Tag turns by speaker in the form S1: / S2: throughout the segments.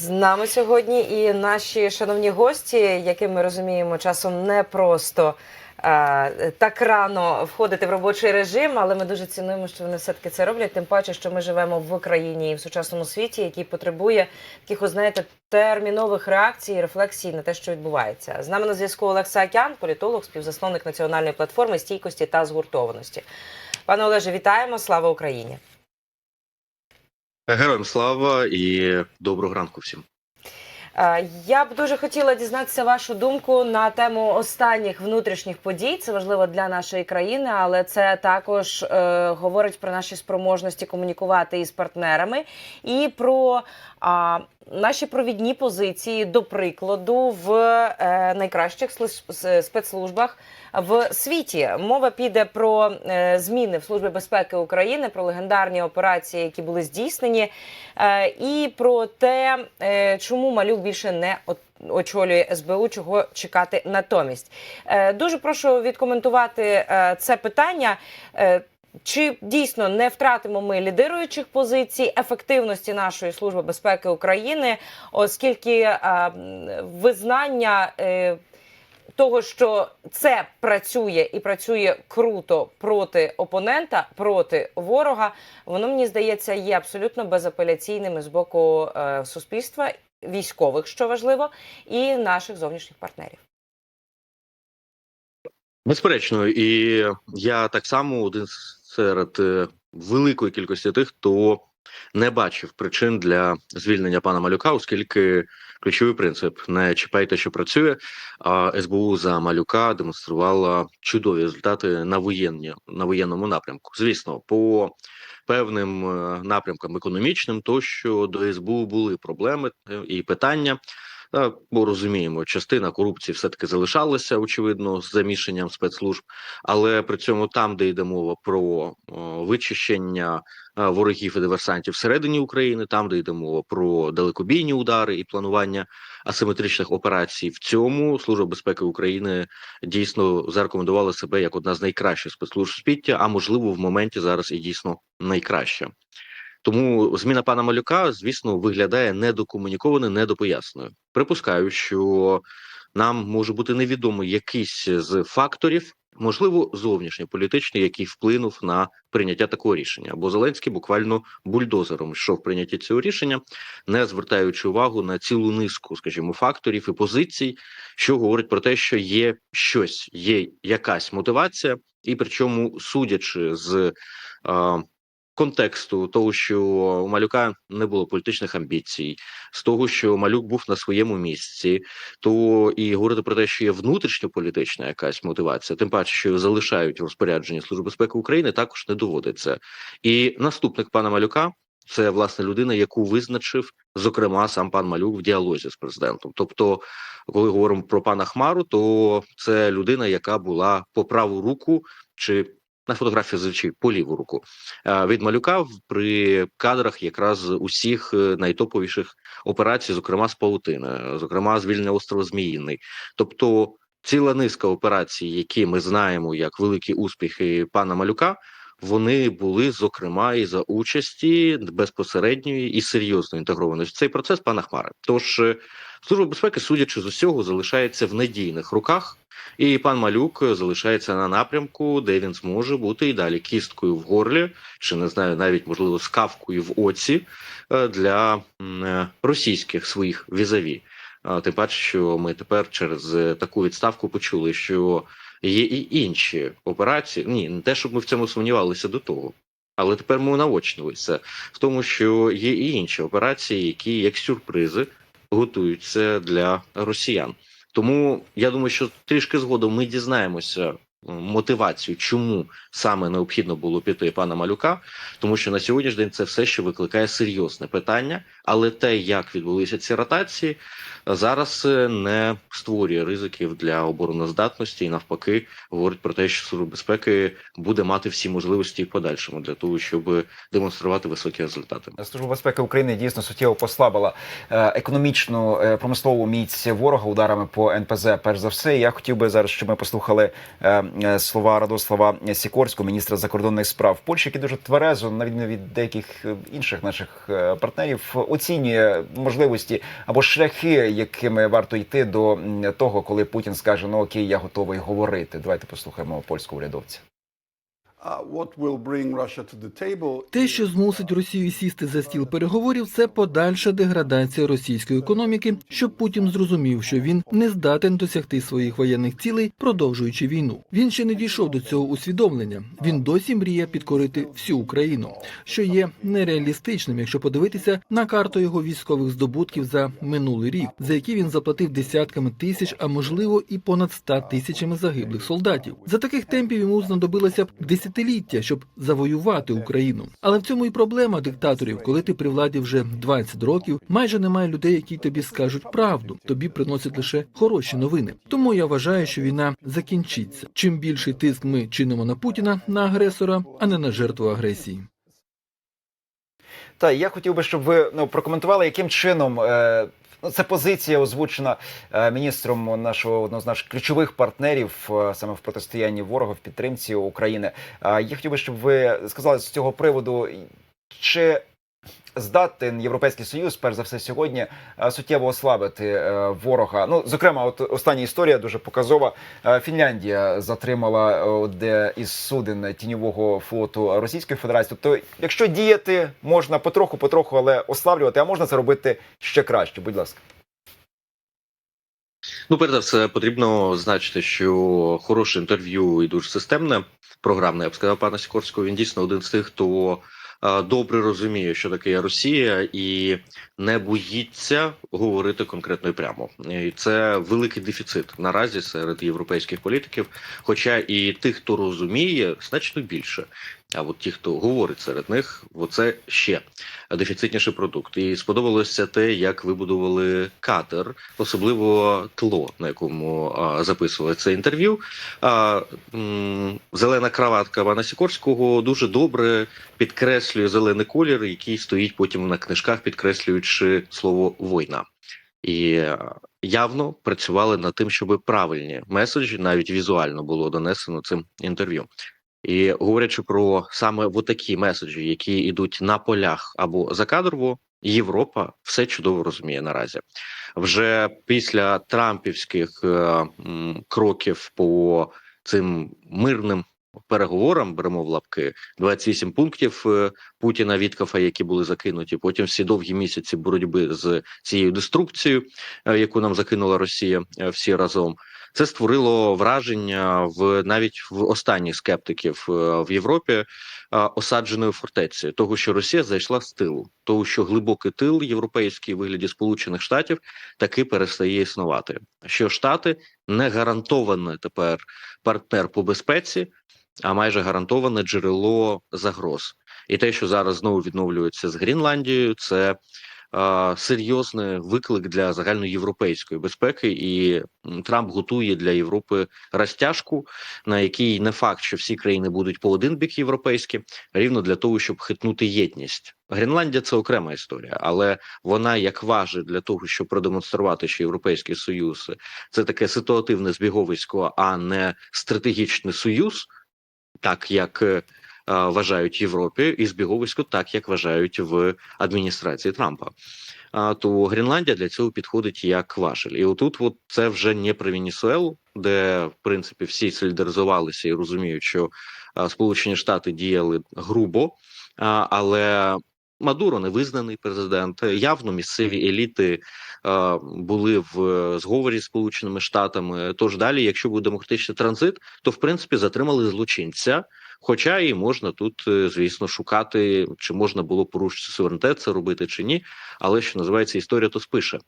S1: З нами сьогодні і наші шановні гості, яким ми розуміємо, часом не просто е, так рано входити в робочий режим, але ми дуже цінуємо, що вони все таки це роблять. Тим паче, що ми живемо в Україні і в сучасному світі, який потребує таких, знаєте, термінових реакцій і рефлексій на те, що відбувається. З нами на зв'язку Олег Саакян, політолог, співзасновник національної платформи стійкості та згуртованості. Пане Олеже, вітаємо! Слава Україні!
S2: Героям слава і доброго ранку всім.
S1: Я б дуже хотіла дізнатися вашу думку на тему останніх внутрішніх подій. Це важливо для нашої країни, але це також е, говорить про наші спроможності комунікувати із партнерами і про а, наші провідні позиції, до прикладу, в е, найкращих спецслужбах в світі. Мова піде про е, зміни в Службі безпеки України, про легендарні операції, які були здійснені, е, і про те, чому малюк більше не очолює СБУ, чого чекати натомість. Дуже прошу відкоментувати це питання. Чи дійсно не втратимо ми лідируючих позицій ефективності нашої служби безпеки України, оскільки е, визнання е, того, що це працює і працює круто проти опонента, проти ворога, воно мені здається є абсолютно безапеляційним з боку е, суспільства, військових, що важливо, і наших зовнішніх партнерів.
S2: Безперечно, і я так само один серед е, великої кількості тих, хто не бачив причин для звільнення пана Малюка, оскільки ключовий принцип не чіпайте, що працює. А СБУ за малюка демонструвала чудові результати на воєнні на воєнному напрямку. Звісно, по певним е, напрямкам економічним, то що до СБУ були проблеми е, і питання. Бо розуміємо, частина корупції все таки залишалася, очевидно, з замішанням спецслужб, але при цьому там, де йде мова про вичищення е, ворогів і диверсантів всередині України, там, де йде мова про далекобійні удари і планування асиметричних операцій, в цьому служба безпеки України дійсно зарекомендувала себе як одна з найкращих спецслужб світі, а можливо, в моменті зараз і дійсно найкраща. Тому зміна пана Малюка, звісно, виглядає недокомунікованою, недопоясненою. Припускаю, що нам може бути невідомо якийсь з факторів, можливо, зовнішньополітичний, який вплинув на прийняття такого рішення. Бо Зеленський буквально бульдозером йшов в прийнятті цього рішення, не звертаючи увагу на цілу низку, скажімо, факторів і позицій, що говорить про те, що є щось, є якась мотивація, і причому, судячи з. Контексту того, що у малюка не було політичних амбіцій, з того, що малюк був на своєму місці, то і говорити про те, що є внутрішньополітична якась мотивація, тим паче, що його залишають в розпорядженні Служби безпеки України, також не доводиться. І наступник пана малюка. Це власне людина, яку визначив зокрема сам пан Малюк в діалозі з президентом. Тобто, коли говоримо про пана Хмару, то це людина, яка була по праву руку чи на фотографії звичай по ліву руку е, від малюка при кадрах якраз усіх е, найтоповіших операцій, зокрема з паутини, зокрема звільнення острова Зміїний. Тобто ціла низка операцій, які ми знаємо як великі успіхи пана малюка. Вони були зокрема і за участі безпосередньої і серйозно інтегрованої в цей процес пана Хмари. Тож е, служба безпеки, судячи з усього, залишається в надійних руках. І пан Малюк залишається на напрямку, де він зможе бути і далі кісткою в горлі, чи не знаю, навіть можливо скавкою в оці е, для е, російських своїх візаві. Тим паче, що ми тепер через е, таку відставку почули, що є і інші операції. Ні, не те, щоб ми в цьому сумнівалися до того. Але тепер ми наочнилися в тому, що є і інші операції, які як сюрпризи готуються для росіян. Тому я думаю, що трішки згодом ми дізнаємося мотивацію, чому саме необхідно було піти пана малюка, тому що на сьогоднішній день це все ще викликає серйозне питання. Але те, як відбулися ці ротації, зараз е, не створює ризиків для обороноздатності і навпаки говорить про те, що служба безпеки буде мати всі можливості в подальшому для того, щоб демонструвати високі результати.
S3: Служба безпеки України дійсно суттєво послабила е, економічну е, промислову міць ворога ударами по НПЗ. Перш за все, я хотів би зараз, щоб ми послухали слова Радослава Сікорського, міністра закордонних справ Польщі, який дуже тверезо, на відміну від деяких е, інших наших е, партнерів, оцінює можливості або шляхи, якими варто йти до того, коли Путін скаже: Ну окей, я готовий говорити. Давайте послухаємо польського урядовця.
S4: Те, що змусить Росію сісти за стіл переговорів, це подальша деградація російської економіки, щоб Путін зрозумів, що він не здатен досягти своїх воєнних цілей, продовжуючи війну. Він ще не дійшов до цього усвідомлення. Він досі мріє підкорити всю Україну, що є нереалістичним, якщо подивитися на карту його військових здобутків за минулий рік, за які він заплатив десятками тисяч, а можливо і понад ста тисячами загиблих солдатів. За таких темпів йому знадобилося б десятиліття, щоб завоювати Україну. Але в цьому і проблема диктаторів, коли ти при владі вже 20 років, майже немає людей, які тобі скажуть правду. Тобі приносять лише хороші новини. Тому я вважаю, що війна закінчиться. Чим більший тиск ми чинимо на Путіна на агресора, а не на жертву агресії.
S3: Та я хотів би, щоб ви ну прокоментували, яким чином е, ну, це позиція озвучена е, міністром нашого одного з наших ключових партнерів е, саме в протистоянні ворога в підтримці України. Я хотів би, щоб ви сказали з цього приводу, чи здатен Європейський Союз, перш за все, сьогодні е, суттєво ослабити е, ворога. Ну, зокрема, от остання історія дуже показова. Е, Фінляндія затримала е, одне із суден тіньового флоту Російської Федерації. Тобто, якщо діяти можна потроху, потроху, але ослаблювати, а можна це робити ще краще. Будь ласка.
S2: Ну, перш за все, потрібно значити, що хороше інтерв'ю і дуже системне, програмне, я б сказав, пана Сікорського. Він дійсно один з тих, хто добре розуміє, що таке Росія, і не боїться говорити конкретно і прямо. І це великий дефіцит наразі серед європейських політиків. Хоча і тих, хто розуміє, значно більше. А от ті, хто говорить серед них, оце ще дефіцитніший продукт. І сподобалося те, як вибудували катер, особливо тло, на якому записували це інтерв'ю. А, зелена краватка пана Сікорського дуже добре підкреслює зелений колір, який стоїть потім на книжках, підкреслюючи слово війна. І явно працювали над тим, щоб правильні меседжі навіть візуально було донесено цим інтерв'ю. І говорячи про саме от такі меседжі, які йдуть на полях або закадрово, Європа все чудово розуміє наразі. Вже після трампівських е, кроків по цим мирним переговорам беремо в лапки 28 пунктів е, Путіна Віткафа, які були закинуті. Потім всі довгі місяці боротьби з цією деструкцією, е, яку нам закинула Росія всі разом. Це створило враження в навіть в останніх скептиків е, в Європі е, осадженої фортеці, того, що Росія зайшла з тилу, того, що глибокий тил європейський вигляді Сполучених Штатів таки перестає існувати. Що Штати не гарантований тепер партнер по безпеці, а майже гарантоване джерело загроз. І те, що зараз знову відновлюється з Грінландією, це серйозний виклик для загальноєвропейської безпеки, і Трамп готує для Європи розтяжку, на якій не факт, що всі країни будуть по один бік європейські, рівно для того, щоб хитнути єдність. Гренландія це окрема історія, але вона як важить для того, щоб продемонструвати, що європейський союз це таке ситуативне збіговисько, а не стратегічний союз, так як е, вважають в Європі, і збіговисько, так як вважають в адміністрації Трампа. А то Гренландія для цього підходить як важель. І отут, от це вже не про Венесуелу, де в принципі всі солідаризувалися і розуміють, що Сполучені Штати діяли грубо, але Мадуро невизнаний президент. Явно місцеві еліти е, були в е, зговорі з Сполученими Штатами. Тож далі, якщо буде демократичний транзит, то в принципі затримали злочинця. Хоча і можна тут, е, звісно, шукати, чи можна було порушити суверенітет це робити чи ні. Але що називається історія, то спише.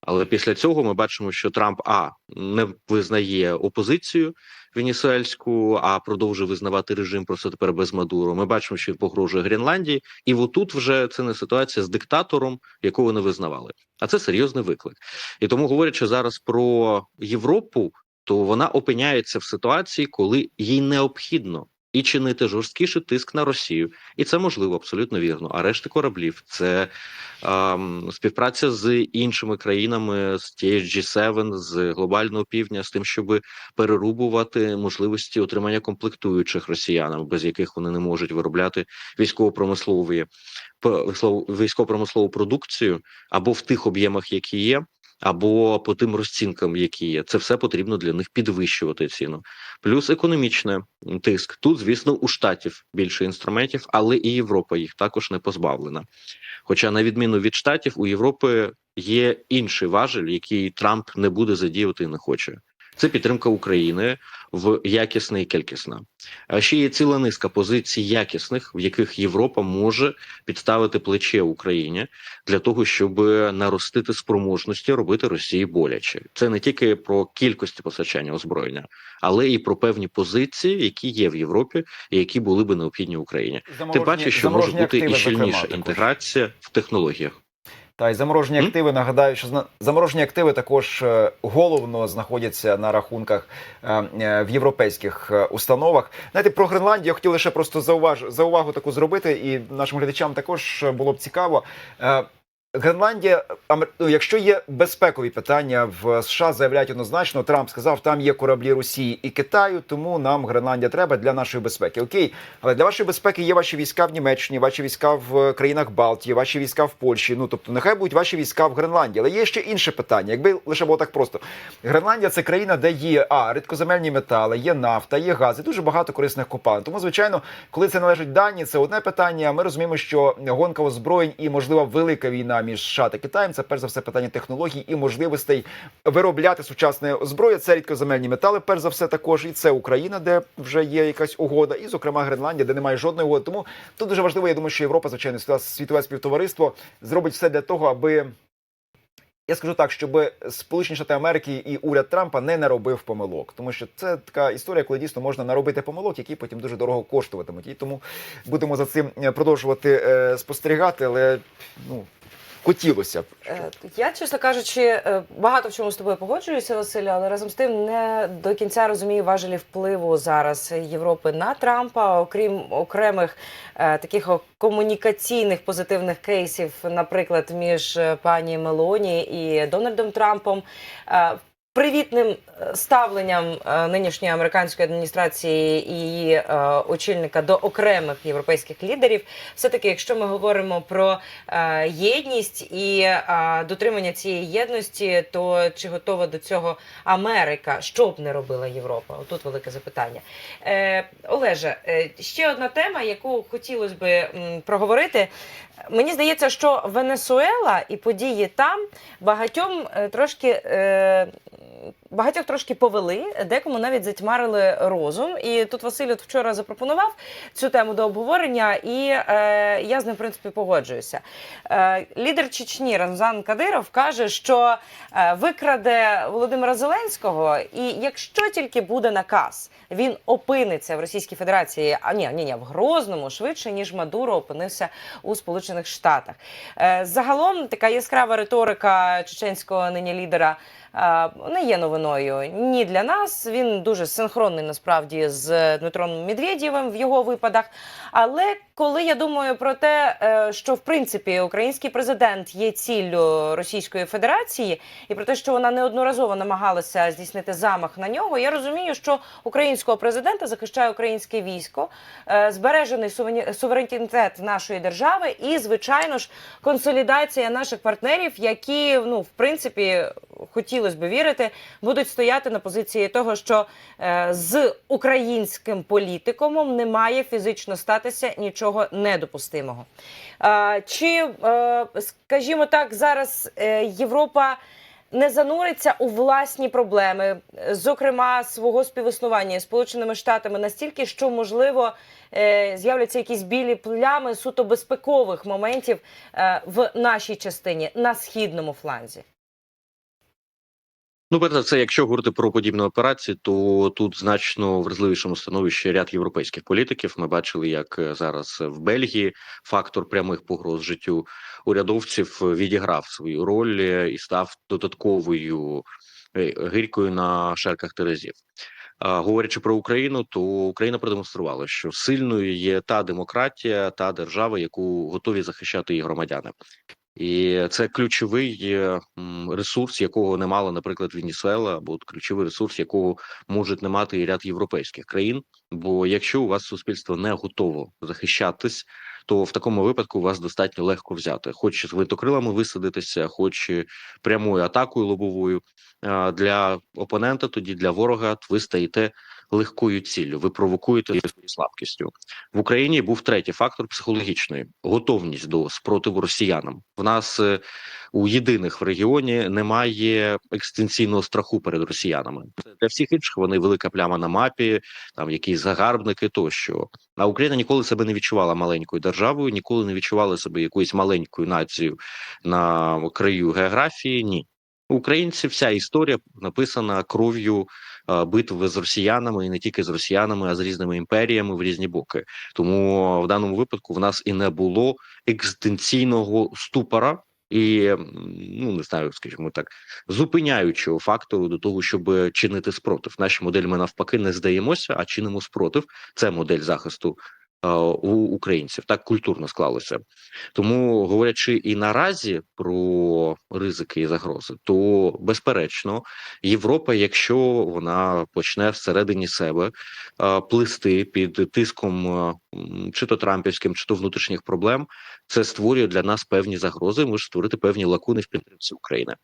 S2: Але після цього ми бачимо, що Трамп а не визнає опозицію венесуельську, а продовжує визнавати режим просто тепер без Мадуро. Ми бачимо, що він погрожує Гренландії, і отут вже це не ситуація з диктатором, якого не визнавали. А це серйозний виклик. І тому, говорячи зараз про Європу, то вона опиняється в ситуації, коли їй необхідно і чинити жорсткіший тиск на Росію, і це можливо абсолютно вірно. А решти кораблів це ем, співпраця з іншими країнами, з тією ж G7, з глобального півдня, з тим, щоб перерубувати можливості отримання комплектуючих росіянам, без яких вони не можуть виробляти військово-промислові військово-промислову продукцію або в тих об'ємах, які є. Або по тим розцінкам, які є, це все потрібно для них підвищувати ціну. Плюс економічний тиск. Тут, звісно, у штатів більше інструментів, але і Європа їх також не позбавлена. Хоча, на відміну від штатів, у Європи є інший важель, який Трамп не буде задіяти і не хоче. Це підтримка України в якісне і кількісна. А ще є ціла низка позицій якісних, в яких Європа може підставити плече Україні для того, щоб наростити спроможності робити Росії боляче. Це не тільки про кількості постачання озброєння, але і про певні позиції, які є в Європі, і які були би необхідні Україні. Тим паче, що може бути і щільніша інтеграція в технологіях.
S3: Та й заморожені
S2: М?
S3: активи. Нагадаю, що зна- заморожені активи також е, головно знаходяться на рахунках е, е, в європейських установах. Знаєте, про Гренландію я хотів лише просто зауваж... заувагу таку зробити, і нашим глядачам також було б цікаво. Е, Гренландія, ну, якщо є безпекові питання в США, заявляють однозначно. Трамп сказав, там є кораблі Росії і Китаю, тому нам Гренландія треба для нашої безпеки. Окей, але для вашої безпеки є ваші війська в Німеччині, ваші війська в країнах Балтії, ваші війська в Польщі. Ну тобто, нехай будуть ваші війська в Гренландії. Але є ще інше питання. Якби лише було так просто. Гренландія це країна, де є а рідкоземельні метали, є нафта, є газ, і дуже багато корисних копалин. Тому, звичайно, коли це належить Данії, це одне питання. Ми розуміємо, що гонка озброєнь і можливо велика війна між США та Китаєм це перш за все питання технологій і можливостей виробляти сучасне озброєння. Це рідкоземельні метали, перш за все, також і це Україна, де вже є якась угода, і зокрема Гренландія, де немає жодної угоди. Тому тут дуже важливо. Я думаю, що Європа, звичайно, світове співтовариство зробить все для того, аби. Я скажу так, щоб Сполучені Штати Америки і уряд Трампа не наробив помилок, тому що це така історія, коли дійсно можна наробити помилок, які потім дуже дорого коштуватимуть. І тому будемо за цим е, продовжувати е, спостерігати, але ну хотілося б.
S1: Е, Я, чесно кажучи, е, багато в чому з тобою погоджуюся, Василя, але разом з тим не до кінця розумію важелі впливу зараз Європи на Трампа, окрім окремих е, таких комунікаційних позитивних кейсів, наприклад, між пані Мелоні і Дональдом Трампом. Е, Привітним е, ставленням е, нинішньої американської адміністрації і її е, очільника до окремих європейських лідерів, все таки, якщо ми говоримо про єдність і дотримання цієї єдності, то чи готова до цього Америка? Що б не робила Європа? Отут велике запитання. Олеже, ще одна тема, яку хотілося би проговорити. Мені здається, що Венесуела і події там багатьом е, трошки. Е, Багатьох трошки повели, декому навіть затьмарили розум. І тут Василь от вчора запропонував цю тему до обговорення, і е, я з ним в принципі погоджуюся. Е, лідер Чечні Рамзан Кадиров каже, що е, викраде Володимира Зеленського, і якщо тільки буде наказ, він опиниться в Російській Федерації, а ні, ні, ні, в Грозному швидше ніж Мадуро опинився у Сполучених Штатах. Е, загалом така яскрава риторика чеченського нині лідера. Не є новиною ні для нас. Він дуже синхронний насправді з Дмитром Медведєвим в його випадах. Але коли я думаю про те, е, що в принципі український президент є ціллю Російської Федерації, і про те, що вона неодноразово намагалася здійснити замах на нього, я розумію, що українського президента захищає українське військо, е, збережений суверенітет нашої держави, і звичайно ж консолідація наших партнерів, які ну в принципі хотілося б вірити, будуть стояти на позиції того, що е, з українським політикумом не має фізично статися нічого недопустимого. Чи, е, скажімо так, зараз е, Європа не зануриться у власні проблеми, зокрема свого співіснування з Сполученими Штатами настільки, що можливо з'являться якісь білі плями суто безпекових моментів в нашій частині на східному фланзі.
S2: Ну, перш за якщо говорити про подібні операції, то тут значно вразливішому становищі ряд європейських політиків. Ми бачили, як е, зараз в Бельгії фактор прямих погроз життю урядовців відіграв свою роль е, і став додатковою е, гирькою на шерках терезів. Говорячи про Україну, то Україна продемонструвала, що сильною є та демократія, та держава, яку готові захищати її громадяни. І це ключовий е, ресурс, якого не мала, наприклад, Венесуела, або ключовий ресурс, якого можуть не мати і ряд європейських країн. Бо якщо у вас суспільство не готово захищатись, то в такому випадку вас достатньо легко взяти, хоч з гвинтокрилами висадитися, хоч прямою атакою лобовою для опонента, тоді для ворога, ви стаєте легкою ціллю. Ви провокуєте своєю слабкістю. В Україні був третій фактор психологічний готовність до спротиву росіянам. В нас е, у єдиних в регіоні немає екстенційного страху перед росіянами. Для всіх інших вони велика пляма на мапі, там якісь загарбники тощо. А Україна ніколи себе не відчувала маленькою державою, ніколи не відчувала себе якоюсь маленькою нацією на краю географії. Ні. У Українців вся історія написана кров'ю битви з росіянами, і не тільки з росіянами, а з різними імперіями в різні боки. Тому в даному випадку в нас і не було екзистенційного ступора. І ну не знаю, скажімо так, зупиняючого фактору до того, щоб чинити спротив. Наші модель ми навпаки не здаємося, а чинимо спротив. Це модель захисту у українців. Так культурно склалося. Тому говорячи і наразі про ризики і загрози, то безперечно, Європа, якщо вона почне всередині себе плисти під тиском чи то трампівським, чи то внутрішніх проблем, це створює для нас певні загрози, може створити певні лакуни в підтримці України.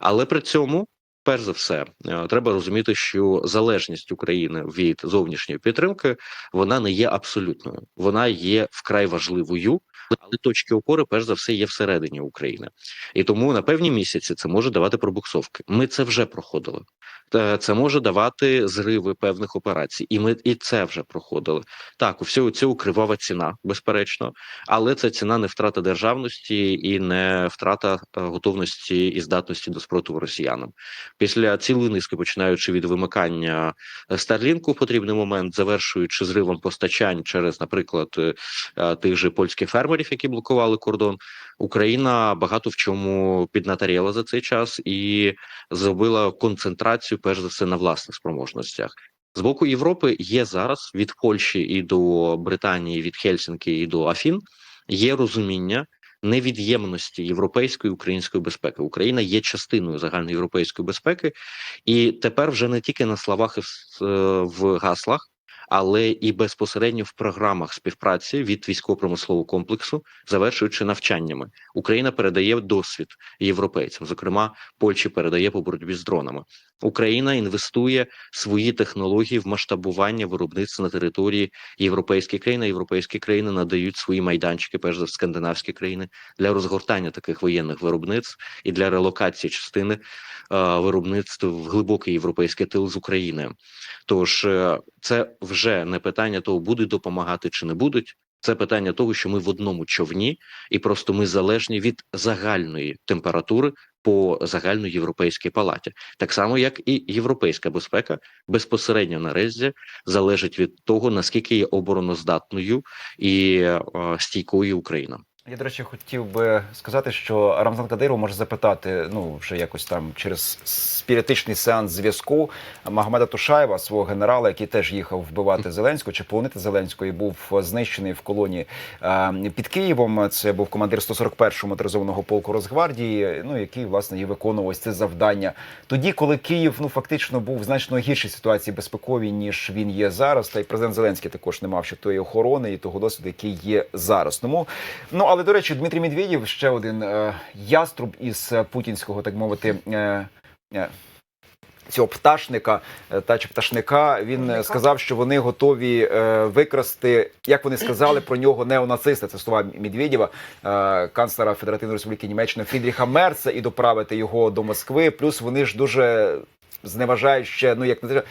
S2: Але при цьому, перш за все, е, треба розуміти, що залежність України від зовнішньої підтримки вона не є абсолютною, вона є вкрай важливою. Але точки опори, перш за все, є всередині України, і тому на певні місяці це може давати пробуксовки. Ми це вже проходили. Е, Це може давати зриви певних операцій, і ми і це вже проходили. Так, у всього цього кривава ціна, безперечно, але це ціна не втрата державності і не втрата е, готовності і здатності до спротиву росіянам. Після цілої низки, починаючи від вимикання Старлінку в потрібний момент, завершуючи зривом постачань через, наприклад, е, е, тих же польських фермерів, які блокували кордон, Україна багато в чому піднаторіла за цей час і зробила концентрацію, перш за все, на власних спроможностях. З боку Європи є зараз від Польщі і до Британії, від Хельсінки і до Афін є розуміння невід'ємності європейської української безпеки. Україна є частиною загальноєвропейської безпеки, і тепер вже не тільки на словах і в, е, в гаслах. Але і безпосередньо в програмах співпраці від військово-промислового комплексу, завершуючи навчаннями, Україна передає досвід європейцям. Зокрема, Польщі передає по боротьбі з дронами. Україна інвестує свої технології в масштабування виробництва на території європейських країн. Європейські країни надають свої майданчики, перш за скандинавські країни, для розгортання таких воєнних виробництв і для релокації частини виробництв в глибокий європейський тил з України. Тож е, це вже не питання того, будуть допомагати чи не будуть. Це питання того, що ми в одному човні, і просто ми залежні від загальної температури по загальноєвропейській палаті, так само як і європейська безпека безпосередньо наразі залежить від того наскільки є обороноздатною і е, стійкою Україна.
S3: Я, до речі, хотів би сказати, що Рамзан Кадиров може запитати, ну вже якось там через спіритичний сеанс зв'язку Магомеда Тушаєва, свого генерала, який теж їхав вбивати Зеленського чи полонити Зеленського, і був знищений в колонії е, під Києвом. Це був командир 141-го моторизованого полку Росгвардії, ну який власне і виконував ось це завдання. Тоді, коли Київ ну фактично був в значно гіршій ситуації безпековій, ніж він є зараз, та й президент Зеленський також не мав ще тої охорони і того досвіду, який є зараз. Тому ну але до речі, Дмитрій Медведєв ще один е, яструб із е, путінського, так мовити. Е, е, Цього пташника е, та чи пташника він е,
S1: Пташника?
S3: сказав, що вони готові е, викрасти, як вони сказали про нього неонациста. Це слова Медведєва, е, канцлера Федеративної Республіки Німеччини Фрідріха Мерца, і доправити його до Москви. Плюс вони ж дуже зневажають ще, ну як не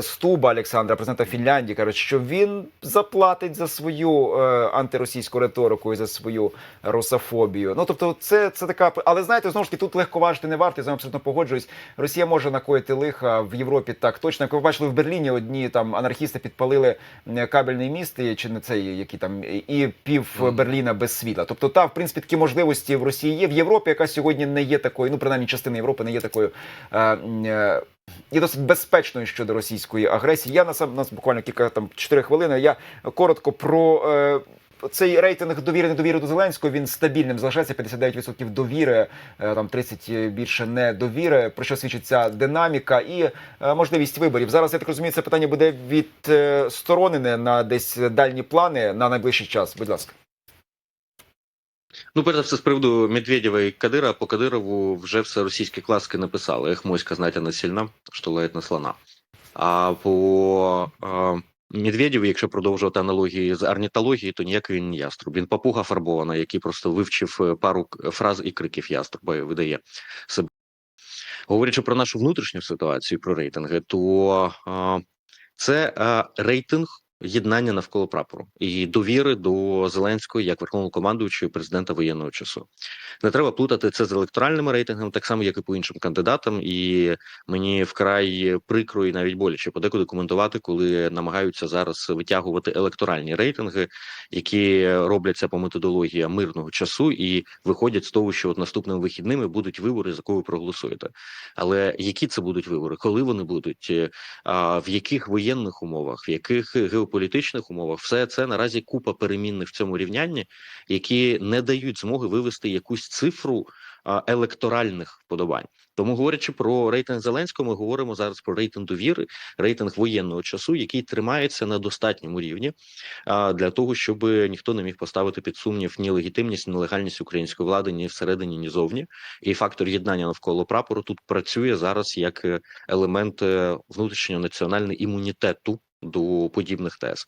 S3: Стуба Олександра, президента Фінляндії, кажуть, що він заплатить за свою е, антиросійську риторику і за свою русофобію. Ну тобто, це, це така. Але знаєте, знову ж таки, тут легко важити не варто, я з вами абсолютно погоджуюсь. Росія може накоїти лиха в Європі так точно. Як ви бачили в Берліні, одні там анархісти підпалили е, кабельний міст, чи не цей, який там, і пів Берліна без світла. Тобто, та в принципі такі можливості в Росії є в Європі, яка сьогодні не є такою, ну принаймні частина Європи не є такою. Е, е, Є досить безпечною щодо російської агресії. Я на сам нас буквально кілька там 4 хвилини. Я коротко про е, цей рейтинг довіри недовіри до Зеленського. Він стабільним залишається 59% довіри, е, там 30 більше недовіри. Про що свідчить ця динаміка і е, можливість виборів. Зараз я так розумію, це питання буде відсторонене на десь дальні плани на найближчий час. Будь ласка.
S2: Ну, перш за все, з приводу Медведєва і Кадира, по Кадирову вже все російські класки написали. Ех, моська, знать, она сильна, що лаять на слона. А по е, Медведєву, якщо продовжувати аналогії з орнітології, то ніякий він не яструб. Він папуга фарбована, який просто вивчив е, пару фраз і криків яструба і видає себе. Говорячи про нашу внутрішню ситуацію, про рейтинги, то е, це е, рейтинг єднання навколо прапору і довіри до Зеленського як верховного командуючого президента воєнного часу. Не треба плутати це з електоральними рейтингами, так само як і по іншим кандидатам. І мені вкрай прикро і навіть боляче подекуди коментувати, коли намагаються зараз витягувати електоральні рейтинги, які робляться по методології мирного часу, і виходять з того, що от наступними вихідними будуть вибори, за кого ви проголосуєте. Але які це будуть вибори? Коли вони будуть? Е, в яких воєнних умовах, в яких геополітичних умовах, все це наразі купа перемінних в цьому рівнянні, які не дають змоги вивести якусь цифру електоральних вподобань. Тому говорячи про рейтинг Зеленського, ми говоримо зараз про рейтинг довіри, рейтинг воєнного часу, який тримається на достатньому рівні для того, щоб ніхто не міг поставити під сумнів ні легітимність, ні легальність української влади ні всередині, ні зовні. І фактор єднання навколо прапору тут працює зараз як е, елемент е, внутрішнього національного імунітету до подібних тез.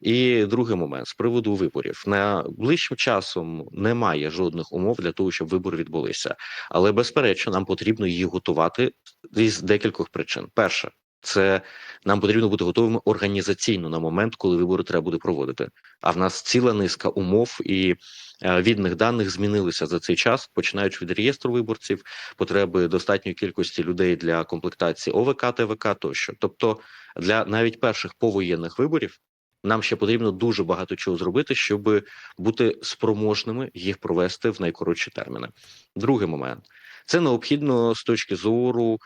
S2: І другий момент з приводу виборів найближчим часом немає жодних умов для того, щоб вибори відбулися. Але безперечно, нам потрібно їх готувати із декількох причин. Перше. Це нам потрібно бути готовими організаційно на момент, коли вибори треба буде проводити. А в нас ціла низка умов і е, відних даних змінилися за цей час, починаючи від реєстру виборців, потреби достатньої кількості людей для комплектації ОВК, ТВК тощо. Тобто, для навіть перших повоєнних виборів нам ще потрібно дуже багато чого зробити, щоб бути спроможними їх провести в найкоротші терміни. Другий момент це необхідно з точки зору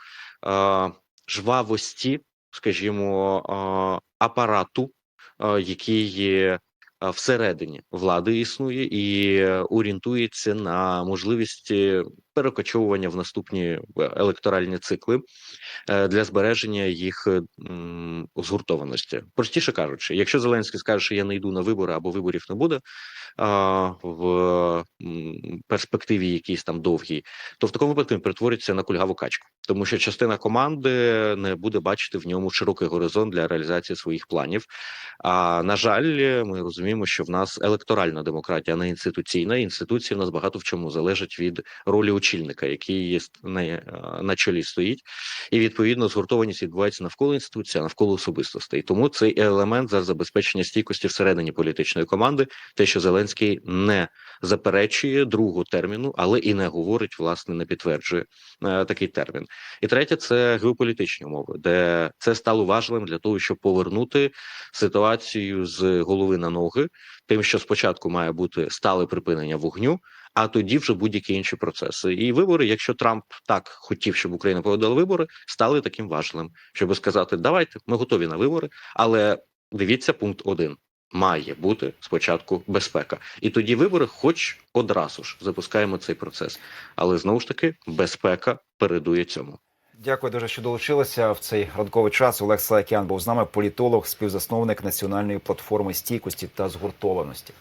S2: е, жвавості, скажімо, е, апарату, е, який всередині влади існує і орієнтується на можливість перекочовування в наступні е, електоральні цикли е, для збереження їх згуртованості. Простіше кажучи, якщо Зеленський скаже, що я не йду на вибори або виборів не буде в перспективі якійсь там довгій, то в такому випадку він перетвориться на кульгаву качку, тому що частина команди не буде бачити в ньому широкий горизонт для реалізації своїх планів. А на жаль, ми розуміємо, що в нас електоральна демократія, не інституційна. Інституції в нас багато в чому залежать від ролі очільника, який є на, на чолі стоїть, і відповідно згуртованість відбувається навколо інституції, а навколо особистостей. Тому цей елемент за забезпечення стійкості всередині політичної команди, те, що Зеленський не заперечує другого терміну, але і не говорить, власне, не підтверджує е, такий термін. І третє це геополітичні умови, де це стало важливим для того, щоб повернути ситуацію з голови на ноги, тим, що спочатку має бути стале припинення вогню, а тоді вже будь-які інші процеси. І вибори, якщо Трамп так хотів, щоб Україна проводила вибори, стали таким важливим, щоб сказати: давайте, ми готові на вибори, але дивіться пункт один. Має бути спочатку безпека, і тоді вибори, хоч одразу ж запускаємо цей процес. Але знову ж таки, безпека передує цьому.
S3: Дякую дуже, що долучилися в цей ранковий час. Олег Салакян був з нами, політолог, співзасновник національної платформи стійкості та згуртованості.